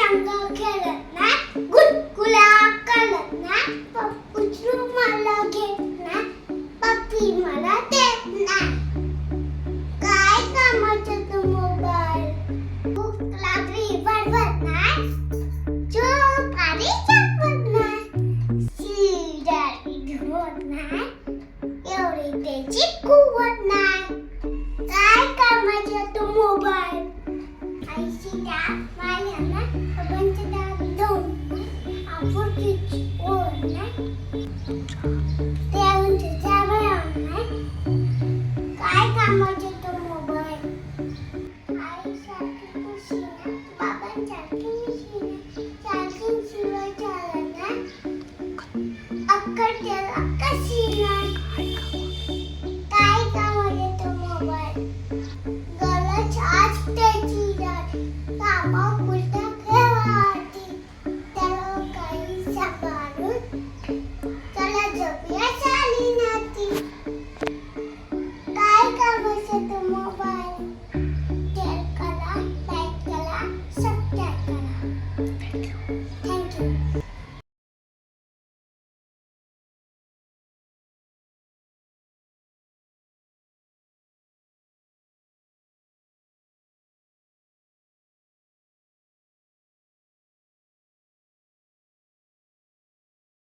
संग खेळणार गुदगुल्या कळणार पप्पूचू मला घेणार पप्पी मला देणार काय कामाचं तो मोबाईल भूक लागली बडबडणार चूप आणि चापडणार शिडारी ढोणार एवढी त्याची कुवडणार आपण तिची ओढ नाही Yeah.